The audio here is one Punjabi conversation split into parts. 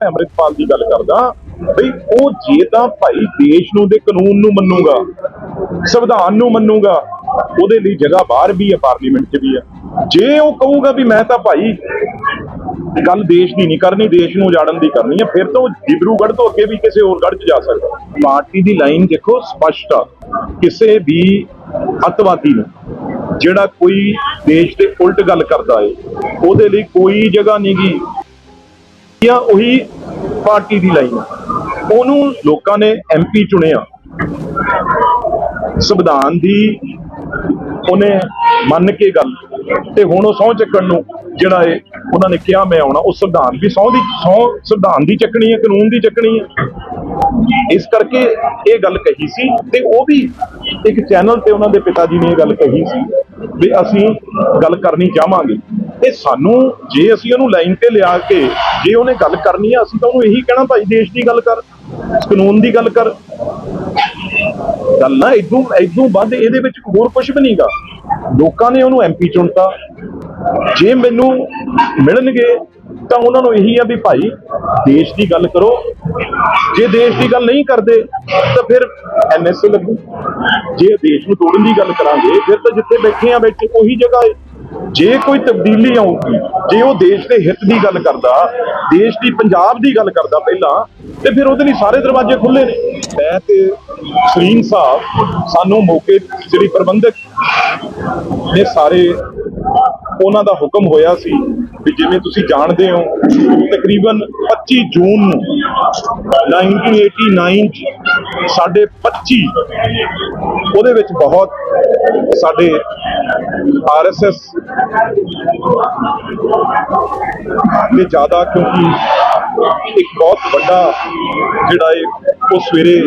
ਮੈਂ ਅੰਮ੍ਰਿਤਪਾਲ ਦੀ ਗੱਲ ਕਰਦਾ, ਬਈ ਉਹ ਜੇ ਤਾਂ ਭਾਈ ਦੇਸ਼ ਨੂੰ ਦੇ ਕਾਨੂੰਨ ਨੂੰ ਮੰਨੂਗਾ, ਸੰਵਿਧਾਨ ਨੂੰ ਮੰਨੂਗਾ, ਉਹਦੇ ਲਈ ਜਗ੍ਹਾ ਬਾਹਰ ਵੀ ਹੈ, ਪਾਰਲੀਮੈਂਟ 'ਚ ਵੀ ਹੈ। ਜੇ ਉਹ ਕਹੂਗਾ ਵੀ ਮੈਂ ਤਾਂ ਭਾਈ ਗੱਲ ਦੇਸ਼ ਦੀ ਨਹੀਂ ਕਰਨੀ, ਦੇਸ਼ ਨੂੰ ਉਜਾੜਨ ਦੀ ਕਰਨੀ ਹੈ, ਫਿਰ ਤਾਂ ਉਹ ਡਿਬਰੂਗੜ੍ਹ ਤੋਂ ਅੱਗੇ ਵੀ ਕਿਸੇ ਹੋਰ ਗੜ੍ਹ 'ਚ ਜਾ ਸਕਦਾ ਪਾਰਟੀ ਦੀ ਲਾਈਨ ਦੇਖੋ ਸਪਸ਼ਟ ਆ, ਕਿਸੇ ਵੀ ਅੱਤਵਾਦੀ ਨੂੰ, ਜਿਹੜਾ ਕੋਈ ਦੇਸ਼ ਦੇ ਉਲਟ ਗੱਲ ਕਰਦਾ ਏ ਉਹਦੇ ਲਈ ਕੋਈ ਜਗ੍ਹਾ ਨਹੀਂਗੀ ਜਾਂ ਉਹੀ ਪਾਰਟੀ ਦੀ ਲਾਈਨ ਉਹਨੂੰ ਲੋਕਾਂ ਨੇ ਐਮਪੀ ਚੁਣਿਆ। ਸੰਵਿਧਾਨ ਦੀ ਉਹਨੇ ਮੰਨ ਕੇ ਗੱਲ ਤੇ ਹੁਣ ਉਹ ਸਹੁੰ ਚੱਕਣ ਨੂੰ ਜਿਹੜਾ ਏ ਉਹਨਾਂ ਨੇ ਕਿਹਾ ਮੈਂ ਆਉਣਾ, ਉਹ ਸੰਵਿਧਾਨ ਵੀ ਸਹੁੰ ਦੀ, ਸਹੁੰ ਸੰਵਿਧਾਨ ਦੀ ਚੱਕਣੀ ਹੈ ਕਾਨੂੰਨ ਦੀ ਚੱਕਣੀ ਹੈ ਇਸ ਕਰਕੇ ਇਹ ਗੱਲ ਕਹੀ ਸੀ ਤੇ ਉਹ ਵੀ ਇੱਕ ਚੈਨਲ ਤੇ ਉਹਨਾਂ ਦੇ ਪਿਤਾ ਜੀ ਨੇ ਇਹ ਗੱਲ ਕਹੀ ਸੀ ਵੀ ਅਸੀਂ ਗੱਲ ਕਰਨੀ ਚਾਹਾਂਗੇ। ਤੇ ਸਾਨੂੰ ਜੇ ਅਸੀਂ ਉਹਨੂੰ ਲਾਈਨ ਤੇ ਲਿਆ ਕੇ ਜੇ ਉਹਨੇ ਗੱਲ ਕਰਨੀ ਆ, ਅਸੀਂ ਤਾਂ ਉਹਨੂੰ ਇਹੀ ਕਹਿਣਾ ਭਾਈ, ਦੇਸ਼ ਦੀ ਗੱਲ ਕਰ, ਕਾਨੂੰਨ ਦੀ ਗੱਲ ਕਰ। ਗੱਲ ਨਾ ਇਦੋਂ ਇਦੋਂ ਵੱਧ ਇਹਦੇ ਵਿੱਚ ਹੋਰ ਕੁਝ ਵੀ ਨਹੀਂਗਾ ਲੋਕਾਂ ਨੇ ਉਹਨੂੰ ਐਮਪੀ ਚੁਣਤਾ। ਜੇ ਮੈਨੂੰ ਮਿਲਣਗੇ, ਤਾਂ ਉਹਨਾਂ ਨੂੰ ਇਹੀ ਆ ਵੀ ਭਾਈ, ਦੇਸ਼ ਦੀ ਗੱਲ ਕਰੋ। ਜੇ ਦੇਸ਼ ਦੀ ਗੱਲ ਨਹੀਂ ਕਰਦੇ, ਤਾਂ ਫਿਰ ਐਨਐਸਏ ਲੱਗੂ ਜੇ ਦੇਸ਼ ਨੂੰ ਤੋੜਨ ਦੀ ਗੱਲ ਕਰਾਂਗੇ, ਫਿਰ ਤਾਂ ਜਿੱਥੇ ਬੈਠੇ ਆ ਵਿੱਚ ਉਹੀ ਜਗ੍ਹਾ ਹੈ ਜੇ ਕੋਈ ਤਬਦੀਲੀ ਆਊਗੀ ਜੇ ਉਹ ਦੇਸ਼ ਦੇ ਹਿੱਤ ਦੀ ਗੱਲ ਕਰਦਾ, ਦੇਸ਼ ਦੀ ਪੰਜਾਬ ਦੀ ਗੱਲ ਕਰਦਾ ਪਹਿਲਾਂ, ਤੇ ਫਿਰ ਉਹਦੇ ਲਈ ਸਾਰੇ ਦਰਵਾਜ਼ੇ ਖੁੱਲੇ ਨੇ। ਮੈਂ ਤੇ ਸਰੀਨ ਸਾਹਿਬ ਸਾਨੂੰ ਮੌਕੇ ਜਿਹੜੀ ਪ੍ਰਬੰਧਕ ਨੇ ਸਾਰੇ ਉਹਨਾਂ ਦਾ ਹੁਕਮ ਹੋਇਆ ਸੀ ਵੀ ਜਿਵੇਂ ਤੁਸੀਂ ਜਾਣਦੇ ਹੋ, ਤਕਰੀਬਨ 25 ਜੂਨ ਨੂੰ 1989 ਚ ਸਾਡੇ 25 ਉਹਦੇ ਵਿੱਚ ਬਹੁਤ ਸਾਡੇ ਆਰਐਸਐਸ ਨੇ ਜ਼ਿਆਦਾ ਕਿਉਂਕਿ ਇੱਕ ਬਹੁਤ ਵੱਡਾ ਜਿਹੜਾ ਇਹ ਉਹ ਸਵੇਰੇ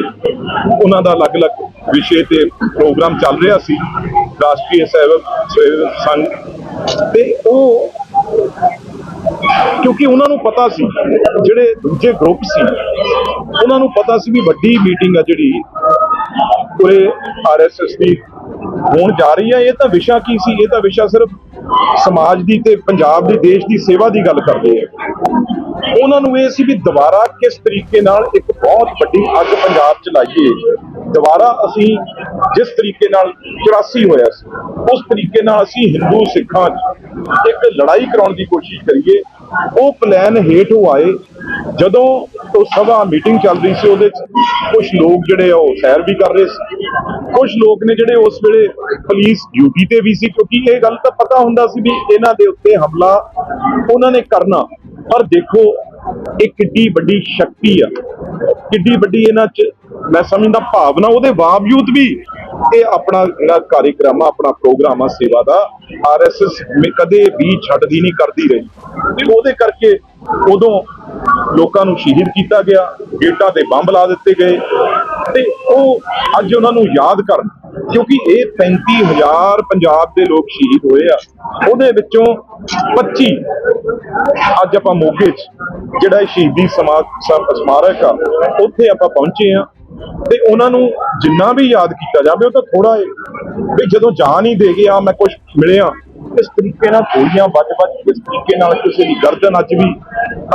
ਉਹਨਾਂ ਦਾ ਅਲੱਗ-ਅਲੱਗ ਵਿਸ਼ੇ ਤੇ ਪ੍ਰੋਗਰਾਮ ਚੱਲ ਰਿਹਾ ਸੀ, ਰਾਸ਼ਟਰੀ ਸੇਵਕ ਸੇਵਕ ਸੰਘ ਤੇ ਉਹ ਕਿਉਂਕਿ ਉਹਨਾਂ ਨੂੰ ਪਤਾ ਸੀ, ਜਿਹੜੇ ਦੂਜੇ ਗਰੁੱਪ ਸੀ, ਉਹਨਾਂ ਨੂੰ ਪਤਾ ਸੀ ਵੀ ਵੱਡੀ ਮੀਟਿੰਗ ਆ ਜਿਹੜੀ ਪੂਰੇ ਆਰਐਸਐਸ ਦੀ ਹੋਣ ਜਾ ਰਹੀ ਹੈ, ਇਹ ਤਾਂ ਵਿਸ਼ਾ ਕੀ ਸੀ? ਇਹ ਤਾਂ ਵਿਸ਼ਾ ਸਿਰਫ ਸਮਾਜ ਦੀ ਤੇ ਪੰਜਾਬ ਦੀ, ਦੇਸ਼ ਦੀ ਸੇਵਾ ਦੀ ਗੱਲ ਕਰਦੇ ਆ। ਉਹਨਾਂ ਨੂੰ ਇਹ ਸੀ ਵੀ ਦੁਬਾਰਾ ਕਿਸ ਤਰੀਕੇ ਨਾਲ ਇੱਕ ਬਹੁਤ ਵੱਡੀ ਅੱਗ ਪੰਜਾਬ 'ਚ ਲਾਈਏ। ਦੁਬਾਰਾ ਅਸੀਂ ਜਿਸ ਤਰੀਕੇ ਨਾਲ 84 ਹੋਇਆ ਸੀ, ਉਸ ਤਰੀਕੇ ਨਾਲ ਅਸੀਂ ਹਿੰਦੂ ਸਿੱਖਾਂ 'ਚ ਇੱਕ ਲੜਾਈ ਕਰਾਉਣ ਦੀ ਕੋਸ਼ਿਸ਼ ਕਰੀਏ। ਉਹ ਪਲਾਨ ਹੇਠੋਂ ਆਏ। ਜਦੋਂ ਉਹ ਸਭਾ ਮੀਟਿੰਗ ਚੱਲ ਰਹੀ ਸੀ, ਉਹਦੇ 'ਚ ਕੁਝ ਲੋਕ ਜਿਹੜੇ ਆ, ਉਹ ਸੈਰ ਵੀ ਕਰ ਰਹੇ ਸੀ। ਕੁਝ ਲੋਕ ਨੇ ਜਿਹੜੇ ਉਸ ਵੇਲੇ ਪੁਲਿਸ ਡਿਊਟੀ ਤੇ ਵੀ ਸੀ, ਕਿਉਂਕਿ ਇਹ ਗੱਲ ਤਾਂ ਪਤਾ ਹੁੰਦਾ ਸੀ ਵੀ ਇਹਨਾਂ ਦੇ ਉੱਤੇ ਹਮਲਾ ਉਹਨਾਂ ਨੇ ਕਰਨਾ। ਪਰ ਦੇਖੋ, ਇਹ ਕਿੱਡੀ ਵੱਡੀ ਸ਼ਕਤੀ ਆ। ਕਿੱਡੀ ਵੱਡੀ ਇਹਨਾਂ 'ਚ ਮੈਂ ਸਮਝਦਾ ਭਾਵਨਾ, ਉਹਦੇ ਬਾਵਜੂਦ ਵੀ ਇਹ ਆਪਣਾ ਜਿਹੜਾ ਕਾਰਿਕ੍ਰਮ ਆ, ਆਪਣਾ ਪ੍ਰੋਗਰਾਮ ਆ, ਸੇਵਾ ਦਾ ਆਰਐਸਐਸ ਕਦੇ ਵੀ ਛੱਡਦੀ ਨਹੀਂ, ਕਰਦੀ ਰਹੀ। ਤੇ ਉਹਦੇ ਕਰਕੇ ਉਦੋਂ ਲੋਕਾਂ ਨੂੰ ਸ਼ਹੀਦ ਕੀਤਾ ਗਿਆ, ਗੇਟਾਂ ਤੇ ਬੰਬ ਲਾ ਦਿੱਤੇ ਗਏ। ਤੇ ਉਹ ਅੱਜ ਉਹਨਾਂ ਨੂੰ ਯਾਦ ਕਰਨ, ਕਿਉਂਕਿ ਇਹ 35000 ਪੰਜਾਬ ਦੇ ਲੋਕ ਸ਼ਹੀਦ ਹੋਏ ਆ। ਉਹਦੇ ਵਿੱਚੋਂ 25 ਅੱਜ ਆਪਾਂ ਮੋਗੇ 'ਚ, ਜਿਹੜਾ ਸ਼ਹੀਦੀ ਸਮਾ- ਸਮਾਰਕ ਆ, ਉੱਥੇ ਆਪਾਂ ਪਹੁੰਚੇ ਆ। ਤੇ ਉਹਨਾਂ ਨੂੰ ਜਿੰਨਾ ਵੀ ਯਾਦ ਕੀਤਾ ਜਾਵੇ, ਉਹ ਤਾਂ ਥੋੜਾ ਹੈ ਵੀ ਜਦੋਂ ਜਾਨ ਹੀ ਦੇ ਗਿਆ ਮੈਂ ਕੁਝ ਮਿਲਿਆ, ਇਸ ਤਰੀਕੇ ਨਾਲ ਗੋਲੀਆਂ ਵੱਜ-ਵੱਜ ਕਿਸ ਤਰੀਕੇ ਨਾਲ ਕਿਸੇ ਦੀ ਗਰਦਨ ਅੱਜ ਵੀ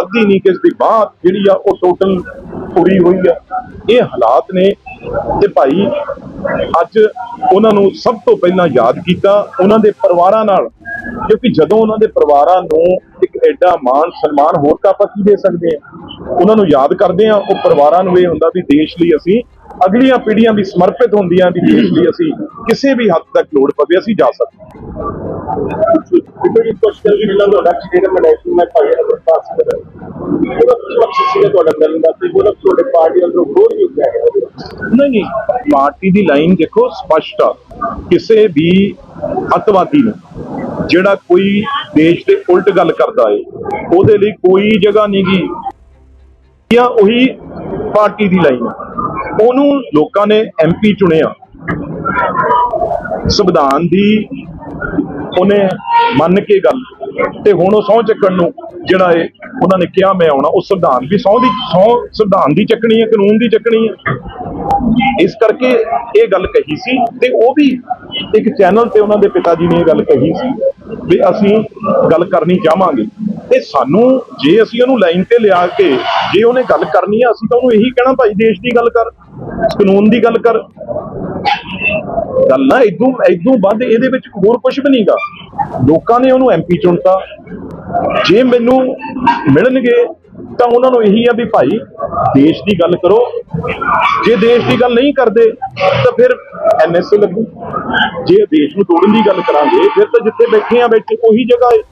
ਅੱਧੀ ਨਹੀਂ, ਕਿਸ ਦੀ ਬਾਹ ਜਿਹੜੀ ਆ, ਉਹ ਟੋਟਲ ਪੂਰੀ ਹੋਈ ਆ। ਇਹ ਹਾਲਾਤ ਨੇ ਤੇ ਭਾਈ ਅੱਜ ਉਹਨਾਂ ਨੂੰ ਸਭ ਤੋਂ ਪਹਿਲਾਂ ਯਾਦ ਕੀਤਾ ਉਹਨਾਂ ਦੇ ਪਰਿਵਾਰਾਂ ਨਾਲ, ਕਿਉਂਕਿ ਜਦੋਂ ਉਹਨਾਂ ਦੇ ਪਰਿਵਾਰਾਂ ਨੂੰ ਇੱਕ ਐਡਾ ਮਾਣ ਸਨਮਾਨ ਹੋਰ ਤਾਂ ਆਪਾਂ ਕੀ ਦੇ ਸਕਦੇ ਆ ਉਹਨਾਂ ਨੂੰ ਯਾਦ ਕਰਦੇ ਆ ਉਹ ਪਰਿਵਾਰਾਂ ਨੂੰ ਇਹ ਹੁੰਦਾ ਵੀ ਦੇਸ਼ ਲਈ ਅਸੀਂ ਅਗਲੀਆਂ ਪੀੜ੍ਹੀਆਂ ਵੀ ਸਮਰਪਿਤ ਹੁੰਦੀਆਂ ਵੀ ਦੇਸ਼ ਲਈ ਅਸੀਂ ਕਿਸੇ ਵੀ ਹੱਦ ਤੱਕ ਲੋੜ ਪਵੇ ਅਸੀਂ ਜਾ ਸਕਦੇ ਜਿਹੜੀ ਕੁਐਸਚਨ ਵੀ ਮਿਲਣ ਤੁਹਾਡਾ ਜਿਹੜਾ ਮੈਂ ਨੈਸ਼ਨਲ ਮੈਂ ਭਾਈ ਨੰਬਰ ਪਾਸ ਕਰ ਉਹਦਾ ਕੀ ਮਕਸਦ ਸੀਗਾ ਤੁਹਾਡਾ ਮਿਲਣ ਦਾ? ਤੇ ਉਹਦਾ ਤੁਹਾਡੇ ਪਾਰਟੀ ਅੰਦਰ ਹੋਰ ਵੀ ਹੁੰਦਾ ਹੈ ਨਹੀਂ ਨਹੀਂ ਪਾਰਟੀ ਦੀ ਲਾਈਨ ਦੇਖੋ ਸਪਸ਼ਟ ਆ। ਕਿਸੇ ਵੀ ਅੱਤਵਾਦੀ ਨੂੰ ਜਿਹੜਾ ਕੋਈ ਦੇਸ਼ ਦੇ ਉਲਟ ਗੱਲ ਕਰਦਾ ਏ ਉਹਦੇ ਲਈ ਕੋਈ ਜਗ੍ਹਾ ਨਹੀਂਗੀ ਜਾਂ ਉਹੀ ਪਾਰਟੀ ਦੀ ਲਾਈਨ ਆ। ਉਹਨੂੰ ਲੋਕਾਂ ਨੇ ਐਮਪੀ ਚੁਣਿਆ। ਸੰਵਿਧਾਨ ਦੀ ਉਹਨੇ ਮੰਨ ਕੇ ਗੱਲ। ਤੇ ਹੁਣ ਉਹ ਸਹੁੰ ਚੱਕਣ ਨੂੰ ਜਿਹੜਾ ਏ ਉਹਨਾਂ ਨੇ ਕਿਹਾ ਮੈਂ ਆਉਣਾ, ਉਹ ਸੰਵਿਧਾਨ ਵੀ ਸਹੁੰ ਦੀ, ਸਹੁੰ ਸੰਵਿਧਾਨ ਦੀ ਚੱਕਣੀ ਹੈ, ਕਾਨੂੰਨ ਦੀ ਚੱਕਣੀ ਹੈ। ਇਸ ਕਰਕੇ ਇਹ ਗੱਲ ਕਹੀ ਸੀ ਤੇ ਉਹ ਵੀ ਇੱਕ ਚੈਨਲ ਤੇ ਉਹਨਾਂ ਦੇ ਪਿਤਾ ਜੀ ਨੇ ਇਹ ਗੱਲ ਕਹੀ ਸੀ ਵੀ ਅਸੀਂ ਗੱਲ ਕਰਨੀ ਚਾਹਾਂਗੇ। ਇਹ ਸਾਨੂੰ ਜੇ ਅਸੀਂ ਉਹਨੂੰ ਲਾਈਨ ਤੇ ਲਿਆ ਕੇ ਜੇ ਉਹਨੇ ਗੱਲ ਕਰਨੀ ਆ, ਅਸੀਂ ਤਾਂ ਉਹਨੂੰ ਇਹੀ ਕਹਿਣਾ ਭਾਈ, ਦੇਸ਼ ਦੀ ਗੱਲ ਕਰ। ਕਾਨੂੰਨ ਦੀ ਗੱਲ ਕਰ। ਗੱਲ ਨਾ ਇਦੋਂ ਇਦੋਂ ਵੱਧ, ਇਹਦੇ ਵਿੱਚ ਹੋਰ ਕੁਝ ਵੀ ਨਹੀਂਗਾ ਲੋਕਾਂ ਨੇ ਉਹਨੂੰ ਐਮਪੀ ਚੁਣਤਾ। ਜੇ ਮੈਨੂੰ ਮਿਲਣਗੇ, ਤਾਂ ਉਹਨਾਂ ਨੂੰ ਇਹੀ ਆ ਵੀ ਭਾਈ, ਦੇਸ਼ ਦੀ ਗੱਲ ਕਰੋ। ਜੇ ਦੇਸ਼ ਦੀ ਗੱਲ ਨਹੀਂ ਕਰਦੇ, ਤਾਂ ਫਿਰ ਐਨਐਸਏ ਲੱਗੂ। ਜੇ ਦੇਸ਼ ਨੂੰ ਤੋੜਨ ਦੀ ਗੱਲ ਕਰਾਂਗੇ, ਫਿਰ ਤਾਂ ਜਿੱਥੇ ਬੈਠੇ ਆ ਬੈਠੇ ਉਹੀ ਜਗ੍ਹਾ ਹੈ।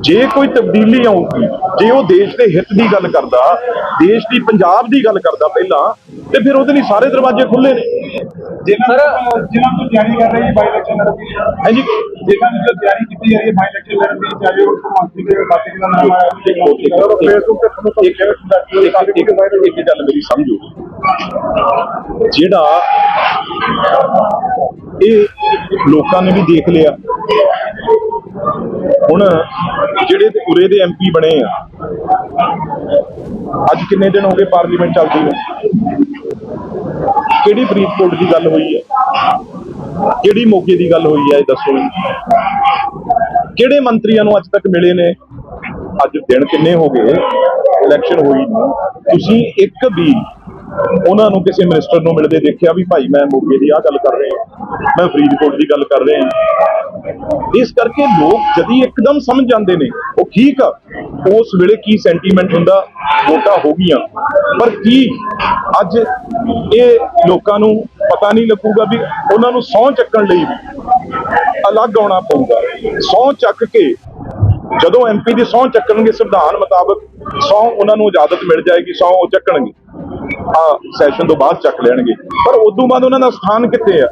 ਜੇ ਕੋਈ ਤਬਦੀਲੀ ਆਊਗੀ, ਜੇ ਉਹ ਦੇਸ਼ ਦੇ ਹਿੱਤ ਦੀ ਗੱਲ ਕਰਦਾ, ਦੇਸ਼ ਦੀ ਪੰਜਾਬ ਦੀ ਗੱਲ ਕਰਦਾ ਪਹਿਲਾਂ, ਤੇ ਫਿਰ ਉਹਦੇ ਲਈ ਸਾਰੇ ਦਰਵਾਜ਼ੇ ਖੁੱਲੇ ਨੇ। ਜਿਨ੍ਹਾਂ ਜਿਨ੍ਹਾਂ ਤੋਂ ਤਿਆਰੀ ਕਰ ਰਹੀ ਹੈ ਬਾਈ ਇਲੈਕਸ਼ਨ ਲੜਨ ਦੀ। ਹਾਂਜੀ। ਜਿਨ੍ਹਾਂ ਦੀ ਜੋ ਤਿਆਰੀ ਕੀਤੀ ਜਾ ਰਹੀ ਹੈ ਬਾਈ ਇਲੈਕਸ਼ਨ ਲੜਨ ਦੀ ਚਾਹੇ ਉਹ ਮੰਤਰੀ ਦੇ ਬਾਕੀ ਦਾ ਨਾਮ ਆਇਆ ਫੇਸਬੁੱਕ ਤੇ ਤੁਹਾਨੂੰ ਇੱਕ ਇੱਕ ਇੱਕ ਇੱਕ ਗੱਲ ਮੇਰੀ ਸਮਝੋ ਜਿਹੜਾ ਇਹ ਲੋਕਾਂ ਨੇ ਵੀ ਦੇਖ ਲਿਆ। ਹੁਣ ਜਿਹੜੇ ਤੇ ਉਰੇ ਦੇ ਐਮਪੀ ਬਣੇ ਆ ਅੱਜ ਕਿੰਨੇ ਦਿਨ ਹੋ ਗਏ ਪਾਰਲੀਮੈਂਟ ਚੱਲਦੀ ਹੈ? ਕਿਹੜੀ ਫਰੀਦਕੋਟ ਦੀ ਗੱਲ ਹੋਈ ਹੈ? ਕਿਹੜੀ ਮੋਗੇ ਦੀ ਗੱਲ ਹੋਈ ਹੈ, ਇਹ ਦੱਸੋ ਕਿਹੜੇ ਮੰਤਰੀਆਂ ਨੂੰ ਅੱਜ ਤੱਕ ਮਿਲੇ ਨੇ? ਅੱਜ ਦਿਨ ਕਿੰਨੇ ਹੋ ਗਏ? ਇਲੈਕਸ਼ਨ ਹੋਈ ਨੂੰ। ਤੁਸੀਂ ਇੱਕ ਵੀ ਉਹਨਾਂ ਨੂੰ ਕਿਸੇ ਮਿਨਿਸਟਰ ਨੂੰ ਮਿਲਦੇ ਦੇਖਿਆ ਵੀ ਭਾਈ ਮੈਂ ਮੋਗੇ ਦੀ ਆਹ ਗੱਲ ਕਰ ਰਿਹਾ ਮੈਂ ਫਰੀਦਕੋਟ ਦੀ ਗੱਲ ਕਰ ਰਿਹਾ ਇਸ ਕਰਕੇ ਲੋਕ ਜਦੀ ਇੱਕਦਮ ਸਮਝ ਜਾਂਦੇ ਨੇ, ਉਹ ਠੀਕ ਆ। ਉਸ ਵੇਲੇ ਕੀ ਸੈਂਟੀਮੈਂਟ ਹੁੰਦਾ, ਵੋਟਾਂ ਹੋ ਗਈਆਂ। ਪਰ ਕੀ ਅੱਜ ਇਹ ਲੋਕਾਂ ਨੂੰ ਪਤਾ ਨਹੀਂ ਲੱਗੂਗਾ ਵੀ ਉਹਨਾਂ ਨੂੰ ਸਹੁੰ ਚੱਕਣ ਲਈ ਵੀ ਅਲੱਗ ਆਉਣਾ ਪਊਗਾ। ਸਹੁੰ ਚੱਕ ਕੇ ਜਦੋਂ ਐਮਪੀ ਦੀ ਸਹੁੰ ਚੱਕਣਗੇ ਸੰਵਿਧਾਨ ਮੁਤਾਬਕ, ਸਹੁੰ ਉਹਨਾਂ ਨੂੰ ਇਜਾਜ਼ਤ ਮਿਲ ਜਾਏਗੀ, ਸਹੁੰ ਉਹ ਚੱਕਣਗੇ। ਆ ਸੈਸ਼ਨ ਤੋਂ ਬਾਅਦ ਚੱਕ ਲੈਣਗੇ। ਪਰ ਉਦੋਂ ਬਾਅਦ ਉਹਨਾਂ ਦਾ ਸਥਾਨ ਕਿੱਥੇ ਆ?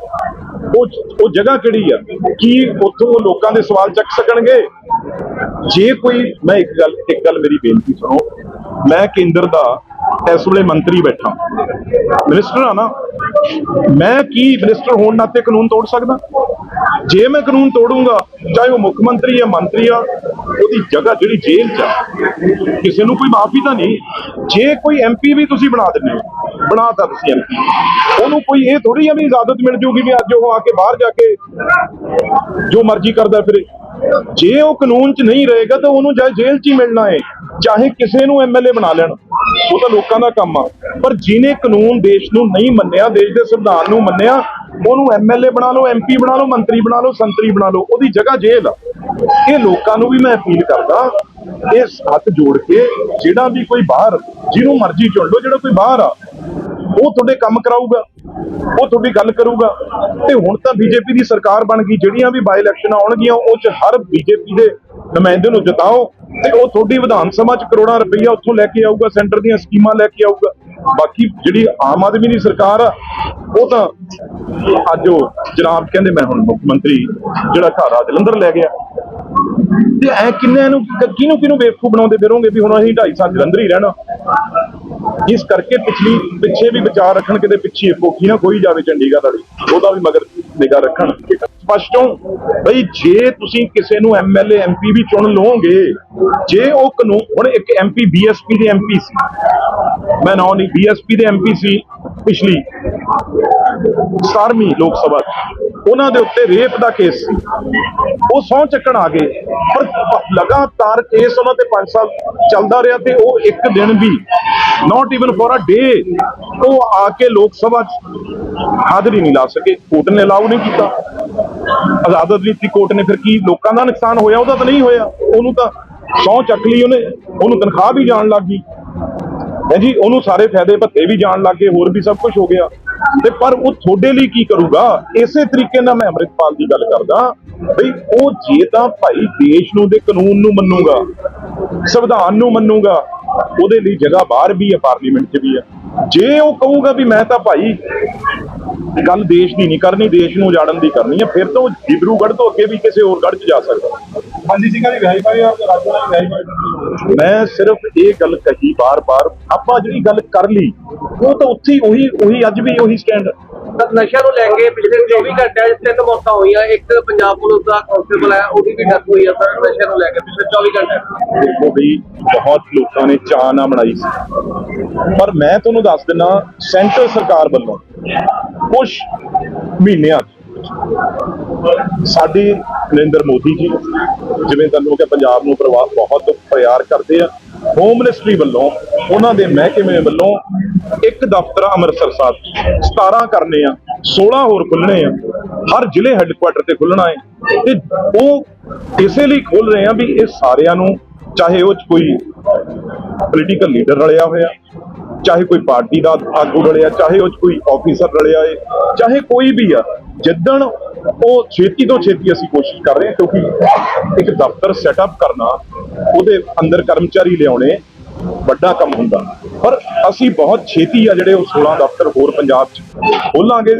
ਉਹ ਉਹ ਜਗ੍ਹਾ ਕਿਹੜੀ ਆ? ਕੀ ਉੱਥੋਂ ਉਹ ਲੋਕਾਂ ਦੇ ਸਵਾਲ ਚੱਕ ਸਕਣਗੇ? ਜੇ ਕੋਈ, ਮੈਂ ਇੱਕ ਗੱਲ ਇੱਕ ਗੱਲ ਮੇਰੀ ਬੇਨਤੀ ਸੁਣੋ। ਮੈਂ ਕੇਂਦਰ ਦਾ ਇਸ ਵੇਲੇ ਮੰਤਰੀ ਬੈਠਾ। ਮਿਨਿਸਟਰ ਆ ਨਾ। ਮੈਂ ਕੀ ਮਿਨਿਸਟਰ ਹੋਣ ਨਾਤੇ ਕਾਨੂੰਨ ਤੋੜ ਸਕਦਾ? ਜੇ ਮੈਂ ਕਾਨੂੰਨ ਤੋੜੂੰਗਾ, ਚਾਹੇ ਉਹ ਮੁੱਖ ਮੰਤਰੀ ਜਾਂ ਮੰਤਰੀ ਆ, ਉਹਦੀ ਜਗ੍ਹਾ ਜਿਹੜੀ ਜੇਲ੍ਹ 'ਚ ਆ, ਕਿਸੇ ਨੂੰ ਕੋਈ ਮਾਫੀ ਤਾਂ ਨਹੀਂ। ਜੇ ਕੋਈ ਐਮਪੀ ਵੀ ਤੁਸੀਂ ਬਣਾ ਦਿੰਦੇ ਹੋ, ਬਣਾਤਾ ਤੁਸੀਂ ਐਮਪੀ ਉਹਨੂੰ ਕੋਈ ਇਹ ਥੋੜੀ ਆ ਵੀ ਇਜਾਜ਼ਤ ਮਿਲ ਜੂਗੀ ਵੀ ਅੱਜ ਉਹ ਆ ਕੇ ਬਾਹਰ ਜਾ ਕੇ ਜੋ ਮਰਜ਼ੀ ਕਰਦਾ ਫਿਰੇ। ਜੇ ਉਹ ਕਾਨੂੰਨ 'ਚ ਨਹੀਂ ਰਹੇਗਾ ਤਾਂ ਉਹਨੂੰ ਜਾਂ ਜੇਲ੍ਹ 'ਚ ਹੀ ਮਿਲਣਾ ਹੈ, ਚਾਹੇ ਕਿਸੇ ਨੂੰ ਐਮਐਲਏ ਬਣਾ ਲੈਣ। ਉਹ ਤਾਂ ਲੋਕਾਂ ਦਾ ਕੰਮ ਆ। ਪਰ ਜਿਹਨੇ ਕਾਨੂੰਨ ਦੇਸ਼ ਨੂੰ ਨਹੀਂ ਮੰਨਿਆ, ਦੇਸ਼ ਦੇ ਸੰਵਿਧਾਨ ਨੂੰ ਮੰਨਿਆ, ਉਹਨੂੰ ਐਮਐਲਏ ਬਣਾ ਲਓ ਐਮਪੀ ਬਣਾ ਲਓ, ਮੰਤਰੀ ਬਣਾ ਲਓ, ਸੰਤਰੀ ਬਣਾ ਲਓ, ਉਹਦੀ ਜਗ੍ਹਾ ਜੇਲ੍ਹ ਆ। ਇਹ ਲੋਕਾਂ ਨੂੰ ਵੀ ਮੈਂ ਅਪੀਲ ਕਰਦਾ ਇਸ ਹੱਥ ਜੋੜ ਕੇ ਜਿਹੜਾ ਵੀ ਕੋਈ ਬਾਹਰ, ਜਿਹਨੂੰ ਮਰਜ਼ੀ ਚੁਣ ਲਓ, ਜਿਹੜਾ ਕੋਈ ਬਾਹਰ ਆ, ਉਹ ਤੁਹਾਡੇ ਕੰਮ ਕਰਾਊਗਾ। ਉਹ ਤੁਹਾਡੀ ਗੱਲ ਕਰੂਗਾ। ਤੇ ਹੁਣ ਤਾਂ ਬੀਜੇਪੀ ਦੀ ਸਰਕਾਰ ਬਣ ਗਈ, ਜਿਹੜੀਆਂ ਵੀ ਬਾਈ ਇਲੈਕਸ਼ਨ ਆਉਣਗੀਆਂ, ਉਹ ਚ ਹਰ ਬੀਜੇਪੀ ਦੇ ਨੁਮਾਇੰਦੇ ਨੂੰ ਜਿਤਾਓ ਤੇ ਉਹ ਤੁਹਾਡੀ ਵਿਧਾਨ ਸਭਾ ਚ ਕਰੋੜਾਂ ਰੁਪਈਆ ਉੱਥੋਂ ਲੈ ਕੇ ਆਊਗਾ, ਸੈਂਟਰ ਦੀਆਂ ਸਕੀਮਾਂ ਲੈ ਕੇ ਆਊਗਾ। ਬਾਕੀ ਜਿਹੜੀ ਆਮ ਆਦਮੀ ਦੀ ਸਰਕਾਰ ਆ, ਉਹ ਤਾਂ ਅੱਜ ਉਹ ਜਨਾਬ ਕਹਿੰਦੇ, ਮੈਂ ਹੁਣ ਮੁੱਖ ਮੰਤਰੀ ਜਿਹੜਾ ਘਰ ਆ, ਜਲੰਧਰ ਲੈ ਗਿਆ। ਤੇ ਐ ਕਿੰਨਿਆਂ ਨੂੰ, ਕਿਹਨੂੰ ਕਿਹਨੂੰ ਬੇਵਕੂਫ ਬਣਾਉਂਦੇ ਫਿਰੋਗੇ ਵੀ ਹੁਣ ਅਸੀਂ 2.5 ਸਾਲ ਜਲੰਧਰ ਹੀ ਰਹਿਣਾ? ਜਿਸ ਕਰਕੇ ਪਿਛਲੀ ਪਿੱਛੇ ਵੀ ਵਿਚਾਰ ਰੱਖਣ ਕਿਤੇ ਪਿੱਛੇ ਕੋਖੀ ਨਾ ਕੋਈ ਜਾਵੇ ਚੰਡੀਗੜ੍ਹ ਵਾਲੀ, ਉਹਦਾ ਵੀ ਮਗਰ ਨਿਗਾਹ ਰੱਖਣ ਸਪਸ਼ਟ ਬਈ ਜੇ ਤੁਸੀਂ ਕਿਸੇ ਨੂੰ ਐਮਐਲਏ ਐਮਪੀ ਵੀ ਚੁਣ ਲਓਗੇ, ਜੇ ਉਹ ਕਾਨੂੰਨ, ਹੁਣ ਇੱਕ ਐਮਪੀ ਬੀਐਸਪੀ ਦੇ ਐਮਪੀ ਸੀ ਮੈਂ ਨਾਂ ਨਹੀਂ ਬੀਐਸਪੀ ਦੇ ਐਮਪੀ ਸੀ ਪਿਛਲੀ 17ਵੀਂ ਲੋਕ ਸਭਾ 'ਚ। ਉਹਨਾਂ ਦੇ ਉੱਤੇ ਰੇਪ ਦਾ ਕੇਸ ਸੀ। ਉਹ ਸਹੁੰ ਚੱਕਣ ਆ ਗਏ। ਪਰ ਲਗਾਤਾਰ ਕੇਸ ਉਹਨਾਂ ਤੇ 5 ਸਾਲ ਚੱਲਦਾ ਰਿਹਾ ਤੇ ਉਹ ਇੱਕ ਦਿਨ ਵੀ ਨਾਟ ਇਵਨ ਫॉर ਅ ਡੇ ਉਹ ਆ ਕੇ ਲੋਕ ਸਭਾ 'ਚ ਹਾਜ਼ਰੀ ਨਹੀਂ ਲਾ ਸਕੇ। ਕੋਰਟ ਨੇ ਅਲਾਉ ਨਹੀਂ ਕੀਤਾ। ਆਜ਼ਾਦਤ ਰੀਤੀ ਕੋਰਟ ਨੇ ਫਿਰ ਕੀ ਲੋਕਾਂ ਦਾ ਨੁਕਸਾਨ ਹੋਇਆ, ਉਹਦਾ ਤਾਂ ਨਹੀਂ ਹੋਇਆ। ਉਹਨੂੰ ਤਾਂ ਸਹੁੰ ਚੱਕ ਲਈ ਉਹਨੇ। ਉਹਨੂੰ ਤਨਖਾਹ ਵੀ ਜਾਣ ਲੱਗ ਗਈ। ਹੈ ਜੀ, ਉਹਨੂੰ ਸਾਰੇ ਫਾਇਦੇ ਭੱਤੇ ਵੀ ਜਾਣ ਲੱਗੇ ਹੋਰ ਵੀ ਸਭ ਕੁਝ ਹੋ ਗਿਆ। ਤੇ ਪਰ ਉਹ ਤੁਹਾਡੇ ਲਈ ਕੀ ਕਰੂਗਾ? ਇਸੇ ਤਰੀਕੇ ਨਾਲ ਮੈਂ ਅੰਮ੍ਰਿਤਪਾਲ ਦੀ ਗੱਲ ਕਰਦਾ ਬਈ, ਉਹ ਜੇ ਤਾਂ ਭਾਈ ਦੇਸ਼ ਨੂੰ ਦੇ ਕਾਨੂੰਨ ਨੂੰ ਮੰਨੂਗਾ, ਸੰਵਿਧਾਨ ਨੂੰ ਮੰਨੂਗਾ, ਉਹਦੇ ਲਈ ਜਗ੍ਹਾ ਬਾਹਰ ਵੀ ਹੈ, ਪਾਰਲੀਮੈਂਟ 'ਚ ਵੀ ਹੈ। ਜੇ ਉਹ ਕਹੂਗਾ ਵੀ ਮੈਂ ਤਾਂ ਭਾਈ ਗੱਲ ਦੇਸ਼ ਦੀ ਨਹੀਂ ਕਰਨੀ ਦੇਸ਼ ਨੂੰ ਉਜਾੜਨ ਦੀ ਕਰਨੀ ਹੈ। ਫਿਰ ਤਾਂ ਉਹ ਡਿਬਰੂਗੜ੍ਹ ਤੋਂ ਅੱਗੇ ਵੀ ਕਿਸੇ ਹੋਰ ਗੜ੍ਹ 'ਚ ਜਾ ਸਕਦਾ। ਹਾਂਜੀ ਸਿੰਘਾਂ ਦੀ ਵਿਆਹੀ ਪਾਈ ਔਰ ਰਾਜੂ ਨਾਲ ਪਾਈ ਮੈਂ ਸਿਰਫ ਇਹ ਗੱਲ ਕਹੀ ਬਾਰ-ਬਾਰ ਆਪਾਂ ਜਿਹੜੀ ਗੱਲ ਕਰ ਲਈ ਉਹ ਤਾਂ ਉੱਥੇ ਹੀ ਉਹੀ ਉਹੀ ਅੱਜ ਵੀ ਉਹੀ ਸਟੈਂਡ ਤਾਂ ਨਸ਼ਾ ਨੂੰ ਲੈ ਕੇ ਪਿਛਲੇ 24 ਘੰਟਿਆਂ 'ਚ ਤਿੰਨ ਮੌਤਾਂ ਹੋਈਆਂ। ਇੱਕ ਪੰਜਾਬ ਪੁਲਿਸ ਦਾ ਕਾਂਸਟੇਬਲ ਹੈ, ਉਹਦੀ ਵੀ ਡੈਥ ਹੋਈ ਹੈ ਸਰ ਨਸ਼ਾ ਨੂੰ ਲੈ ਕੇ ਪਿਛਲੇ 24 ਘੰਟਿਆਂ ਦੇਖੋ ਵੀ ਬਹੁਤ ਲੋਕਾਂ ਨੇ ਚਾਅ ਨਾ ਬਣਾਈ ਸੀ। ਪਰ ਮੈਂ ਤੁਹਾਨੂੰ ਦੱਸ ਦਿੰਦਾ, ਸੈਂਟਰ ਸਰਕਾਰ ਵੱਲੋਂ ਕੁਝ ਮਹੀਨਿਆਂ ਸਾਡੀ ਨਰਿੰਦਰ ਮੋਦੀ ਜੀ, ਜਿਵੇਂ ਤੁਹਾਨੂੰ ਕਿ ਪੰਜਾਬ ਨੂੰ ਪ੍ਰਵਾ- ਬਹੁਤ ਪਿਆਰ ਕਰਦੇ ਆ ਹੋਮ ਮਿਨਿਸਟਰੀ ਵੱਲੋਂ, ਉਹਨਾਂ ਦੇ ਮਹਿਕਮੇ ਵੱਲੋਂ ਇੱਕ ਦਫ਼ਤਰ ਅੰਮ੍ਰਿਤਸਰ ਸਾਹਿਬ 17 ਕਰਨੇ ਆ 16 ਹੋਰ ਖੁੱਲਣੇ ਆ, ਹਰ ਜ਼ਿਲ੍ਹੇ ਹੈੱਡਕੁਆਟਰ ਤੇ ਖੁੱਲਣਾ ਹੈ ਤੇ ਉਹ ਇਸੇ ਲਈ ਖੋਲ ਰਹੇ ਆ ਵੀ ਇਹ ਸਾਰਿਆਂ ਨੂੰ, ਚਾਹੇ ਉਹ 'ਚ ਕੋਈ ਪੋਲੀਟੀਕਲ ਲੀਡਰ ਰਲਿਆ ਹੋਇਆ, ਚਾਹੇ ਕੋਈ ਪਾਰਟੀ ਦਾ ਆਗੂ ਰਲਿਆ, ਚਾਹੇ ਉਹ 'ਚ ਕੋਈ ਆਫੀਸਰ ਰਲਿਆ ਏ, ਚਾਹੇ ਕੋਈ ਵੀ ਆ, ਜਿੱਦਣ ਉਹ ਛੇਤੀ ਤੋਂ ਛੇਤੀ ਅਸੀਂ ਕੋਸ਼ਿਸ਼ ਕਰ ਰਹੇ ਹਾਂ, ਕਿਉਂਕਿ ਇੱਕ ਦਫ਼ਤਰ ਸੈਟਅਪ ਕਰਨਾ, ਉਹਦੇ ਅੰਦਰ ਕਰਮਚਾਰੀ ਲਿਆਉਣੇ ਵੱਡਾ ਕੰਮ ਹੁੰਦਾ। ਪਰ ਅਸੀਂ ਬਹੁਤ ਛੇਤੀ ਆ ਜਿਹੜੇ ਉਹ 16 ਦਫ਼ਤਰ ਹੋਰ ਪੰਜਾਬ 'ਚ ਖੋਲਾਂਗੇ।